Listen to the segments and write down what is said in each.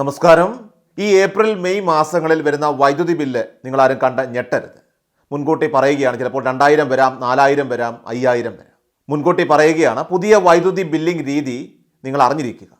നമസ്കാരം. ഈ April May മാസങ്ങളിൽ വരുന്ന വൈദ്യുതി ബില്ല് നിങ്ങളാരും കണ്ട ഞെട്ടരുത്. മുൻകൂട്ടി പറയുകയാണ് ചിലപ്പോൾ രണ്ടായിരം വരാം നാലായിരം വരാം അയ്യായിരം വരാം. മുൻകൂട്ടി പറയുകയാണ് പുതിയ വൈദ്യുതി ബില്ലിംഗ് രീതി നിങ്ങൾ അറിഞ്ഞിരിക്കുക.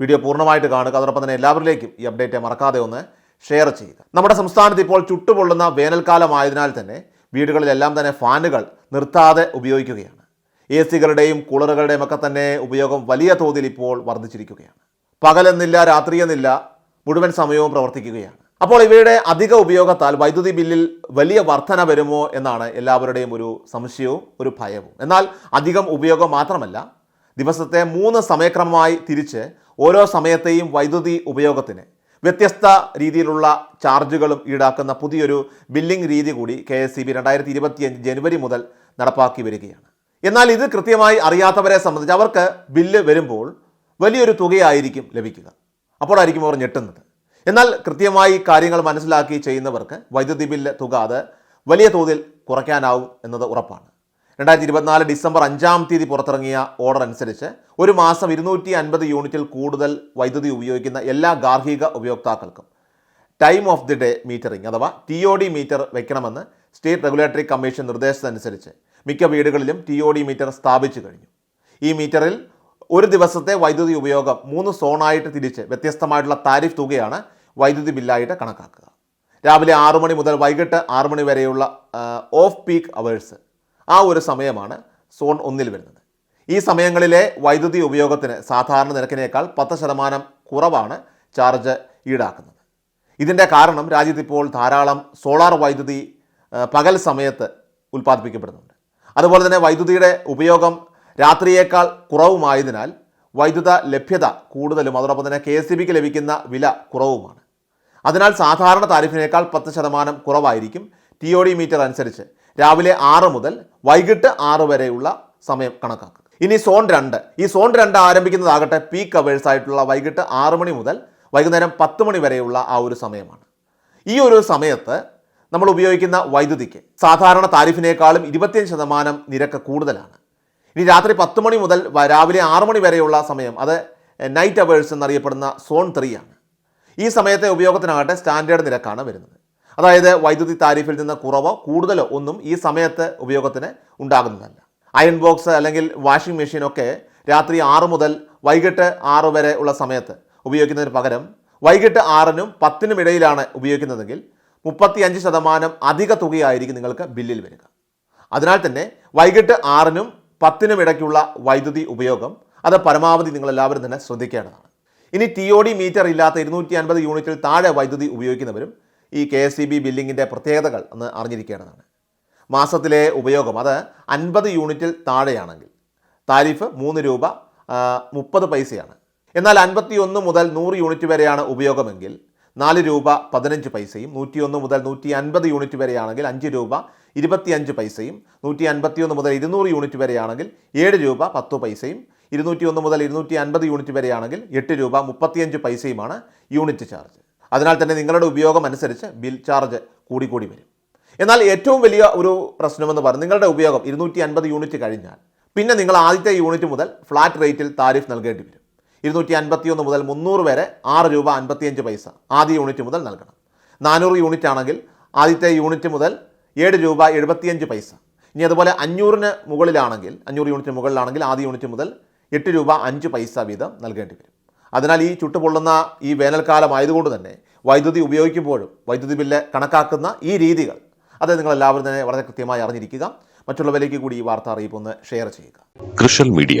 വീഡിയോ പൂർണമായിട്ട് കാണുക അതോടൊപ്പം തന്നെ എല്ലാവരിലേക്കും ഈ അപ്ഡേറ്റ് മറക്കാതെ ഒന്ന് ഷെയർ ചെയ്യുക. നമ്മുടെ സംസ്ഥാനത്ത് ഇപ്പോൾ ചുട്ടുപൊള്ളുന്ന വേനൽക്കാലമായതിനാൽ തന്നെ വീടുകളിലെല്ലാം തന്നെ ഫാനുകൾ നിർത്താതെ ഉപയോഗിക്കുകയാണ്. എ സികളുടെയും കൂളറുകളുടെയും ഒക്കെ തന്നെ ഉപയോഗം വലിയ തോതിൽ ഇപ്പോൾ വർദ്ധിച്ചിരിക്കുകയാണ്. പകലെന്നില്ല രാത്രിയെന്നില്ല മുഴുവൻ സമയവും പ്രവർത്തിക്കുകയാണ്. അപ്പോൾ ഇവയുടെ അധിക ഉപയോഗത്താൽ വൈദ്യുതി ബില്ലിൽ വലിയ വർധന വരുമോ എന്നാണ് എല്ലാവരുടെയും ഒരു സംശയവും ഒരു ഭയവും. എന്നാൽ അധികം ഉപയോഗം മാത്രമല്ല ദിവസത്തെ മൂന്ന് സമയക്രമമായി തിരിച്ച് ഓരോ സമയത്തെയും വൈദ്യുതി ഉപയോഗത്തിന് വ്യത്യസ്ത രീതിയിലുള്ള ചാർജുകളും ഈടാക്കുന്ന പുതിയൊരു ബില്ലിംഗ് രീതി കൂടി കെ എസ് സി ബി രണ്ടായിരത്തി ഇരുപത്തിയഞ്ച് ജനുവരി മുതൽ നടപ്പാക്കി വരികയാണ്. എന്നാൽ ഇത് കൃത്യമായി അറിയാത്തവരെ സംബന്ധിച്ച് അവർക്ക് ബില്ല് വരുമ്പോൾ വലിയൊരു തുകയായിരിക്കും ലഭിക്കുക. അപ്പോഴായിരിക്കും അവർ ഞെട്ടുന്നത്. എന്നാൽ കൃത്യമായി കാര്യങ്ങൾ മനസ്സിലാക്കി ചെയ്യുന്നവർക്ക് വൈദ്യുതി ബില്ല് തുക അത് വലിയ തോതിൽ കുറയ്ക്കാനാവും എന്നത് ഉറപ്പാണ്. രണ്ടായിരത്തി ഇരുപത്തിനാല് ഡിസംബർ അഞ്ചാം തീയതി പുറത്തിറങ്ങിയ ഓർഡർ അനുസരിച്ച് ഒരു മാസം ഇരുന്നൂറ്റി അൻപത് യൂണിറ്റിൽ കൂടുതൽ വൈദ്യുതി ഉപയോഗിക്കുന്ന എല്ലാ ഗാർഹിക ഉപയോക്താക്കൾക്കും time of the day metering അഥവാ ടി ഒ ഡി മീറ്റർ വെക്കണമെന്ന് സ്റ്റേറ്റ് റെഗുലേറ്ററി കമ്മീഷൻ നിർദ്ദേശത്തിനനുസരിച്ച് മിക്ക വീടുകളിലും ടി ഒ ഡി മീറ്റർ സ്ഥാപിച്ചു കഴിഞ്ഞു. ഈ മീറ്ററിൽ ഒരു ദിവസത്തെ വൈദ്യുതി ഉപയോഗം മൂന്ന് സോണായിട്ട് തിരിച്ച് വ്യത്യസ്തമായിട്ടുള്ള താരിഫ് തുകയാണ് വൈദ്യുതി ബില്ലായിട്ട് കണക്കാക്കുക. രാവിലെ ആറു മണി മുതൽ വൈകിട്ട് ആറു മണി വരെയുള്ള ഓഫ് പീക്ക് അവേഴ്സ് ആ ഒരു സമയമാണ് സോൺ ഒന്നിൽ വരുന്നത്. ഈ സമയങ്ങളിലെ വൈദ്യുതി ഉപയോഗത്തിന് സാധാരണ നിരക്കിനേക്കാൾ പത്ത് ശതമാനം കുറവാണ് ചാർജ് ഈടാക്കുന്നത്. ഇതിന്റെ കാരണം രാജ്യത്ത് ഇപ്പോൾ ധാരാളം സോളാർ വൈദ്യുതി പകൽ സമയത്ത് ഉൽപ്പാദിപ്പിക്കപ്പെടുന്നുണ്ട്. അതുപോലെ തന്നെ വൈദ്യുതിയുടെ ഉപയോഗം രാത്രിയേക്കാൾ കുറവുമായതിനാൽ വൈദ്യുത ലഭ്യത കൂടുതലും അതോടൊപ്പം തന്നെ കെ എസ് ലഭിക്കുന്ന വില കുറവുമാണ്. അതിനാൽ സാധാരണ താരിഫിനേക്കാൾ പത്ത് ശതമാനം കുറവായിരിക്കും ടി ഒ ഡി മീറ്റർ അനുസരിച്ച് രാവിലെ ആറ് മുതൽ വൈകിട്ട് ആറ് വരെയുള്ള സമയം കണക്കാക്കുക. ഇനി സോൺ രണ്ട്. ഈ സോൺ രണ്ട് ആരംഭിക്കുന്നതാകട്ടെ പീക്ക് അവേഴ്സ് ആയിട്ടുള്ള വൈകിട്ട് ആറ് മണി മുതൽ വൈകുന്നേരം പത്ത് മണി വരെയുള്ള ആ ഒരു സമയമാണ്. ഈ ഒരു സമയത്ത് നമ്മൾ ഉപയോഗിക്കുന്ന വൈദ്യുതിക്ക് സാധാരണ താരിഫിനേക്കാളും ഇരുപത്തിയഞ്ച് ശതമാനം നിരക്ക് കൂടുതലാണ്. ഇനി രാത്രി പത്ത് മണി മുതൽ രാവിലെ ആറ് മണി വരെയുള്ള സമയം അത് നൈറ്റ് അവേഴ്സ് എന്നറിയപ്പെടുന്ന സോൺ ത്രീ ആണ്. ഈ സമയത്തെ ഉപയോഗത്തിനാകട്ടെ സ്റ്റാൻഡേർഡ് നിരക്കാണ് വരുന്നത്. അതായത് വൈദ്യുതി താരിഫിൽ നിന്ന് കുറവോ കൂടുതലോ ഒന്നും ഈ സമയത്ത് ഉപയോഗത്തിന് ഉണ്ടാകുന്നതല്ല. അയൺ ബോക്സ് അല്ലെങ്കിൽ വാഷിംഗ് മെഷീനൊക്കെ രാത്രി ആറ് മുതൽ വൈകിട്ട് ആറ് വരെ ഉള്ള സമയത്ത് ഉപയോഗിക്കുന്നതിന് പകരം വൈകിട്ട് ആറിനും പത്തിനും ഇടയിലാണ് ഉപയോഗിക്കുന്നതെങ്കിൽ മുപ്പത്തിയഞ്ച് ശതമാനം അധിക തുകയായിരിക്കും നിങ്ങൾക്ക് ബില്ലിൽ വരിക. അതിനാൽ തന്നെ വൈകിട്ട് ആറിനും പത്തിനും ഇടയ്ക്കുള്ള വൈദ്യുതി ഉപയോഗം അത് പരമാവധി നിങ്ങളെല്ലാവരും തന്നെ ശ്രദ്ധിക്കേണ്ടതാണ്. ഇനി ടി ഒ ഡി മീറ്റർ ഇല്ലാത്ത ഇരുന്നൂറ്റി അൻപത് യൂണിറ്റിൽ താഴെ വൈദ്യുതി ഉപയോഗിക്കുന്നവരും ഈ കെ എസ് സി ബി ബില്ലിങ്ങിന്റെ പ്രത്യേകതകൾ ഒന്ന് അറിഞ്ഞിരിക്കേണ്ടതാണ്. മാസത്തിലെ ഉപയോഗം അത് അൻപത് യൂണിറ്റിൽ താഴെയാണെങ്കിൽ താരിഫ് മൂന്ന് രൂപ മുപ്പത് പൈസയാണ്. എന്നാൽ അൻപത്തി ഒന്ന് മുതൽ നൂറ് യൂണിറ്റ് വരെയാണ് ഉപയോഗമെങ്കിൽ നാല് രൂപ പതിനഞ്ച് പൈസയും നൂറ്റിയൊന്ന് മുതൽ നൂറ്റി അൻപത് യൂണിറ്റ് വരെയാണെങ്കിൽ അഞ്ച് രൂപ ഇരുപത്തിയഞ്ച് പൈസയും നൂറ്റി അൻപത്തിയൊന്ന് മുതൽ ഇരുന്നൂറ് യൂണിറ്റ് വരെയാണെങ്കിൽ ഏഴ് രൂപ പത്ത് പൈസയും ഇരുന്നൂറ്റി ഒന്ന് മുതൽ ഇരുന്നൂറ്റി അൻപത് യൂണിറ്റ് വരെയാണെങ്കിൽ എട്ട് രൂപ മുപ്പത്തിയഞ്ച് പൈസയുമാണ് യൂണിറ്റ് ചാർജ്. അതിനാൽ തന്നെ നിങ്ങളുടെ ഉപയോഗം അനുസരിച്ച് ബിൽ ചാർജ് കൂടിക്കൂടി വരും. എന്നാൽ ഏറ്റവും വലിയ ഒരു പ്രശ്നമെന്ന് പറഞ്ഞാൽ നിങ്ങളുടെ ഉപയോഗം ഇരുന്നൂറ്റി അൻപത് യൂണിറ്റ് കഴിഞ്ഞാൽ പിന്നെ നിങ്ങൾ ആദ്യത്തെ യൂണിറ്റ് മുതൽ ഫ്ലാറ്റ് റേറ്റിൽ താരിഫ് നൽകേണ്ടി വരും. ഇരുന്നൂറ്റി അൻപത്തിയൊന്ന് മുതൽ മുന്നൂറ് വരെ ആറ് രൂപ അൻപത്തിയഞ്ച് പൈസ ആദ്യ യൂണിറ്റ് മുതൽ നൽകണം. നാനൂറ് യൂണിറ്റ് ആണെങ്കിൽ ആദ്യത്തെ യൂണിറ്റ് മുതൽ ഏഴ് രൂപ എഴുപത്തിയഞ്ച് പൈസ. ഇനി അതുപോലെ അഞ്ഞൂറിന് മുകളിലാണെങ്കിൽ അഞ്ഞൂറ് യൂണിറ്റിന് മുകളിലാണെങ്കിൽ ആദ്യ യൂണിറ്റ് മുതൽ എട്ട് രൂപ അഞ്ച് പൈസ വീതം നൽകേണ്ടി വരും. അതിനാൽ ഈ ചുട്ടുപൊള്ളുന്ന ഈ വേനൽക്കാലം ആയതുകൊണ്ട് തന്നെ വൈദ്യുതി ഉപയോഗിക്കുമ്പോഴും വൈദ്യുതി ബില്ല് കണക്കാക്കുന്ന ഈ രീതികൾ അത് നിങ്ങളെല്ലാവരും തന്നെ വളരെ കൃത്യമായി അറിഞ്ഞിരിക്കുക. മറ്റുള്ളവരിലേക്ക് കൂടി ഈ വാർത്ത അറിയിപ്പ് ഒന്ന് ഷെയർ ചെയ്യുക. കൃഷൽ മീഡിയ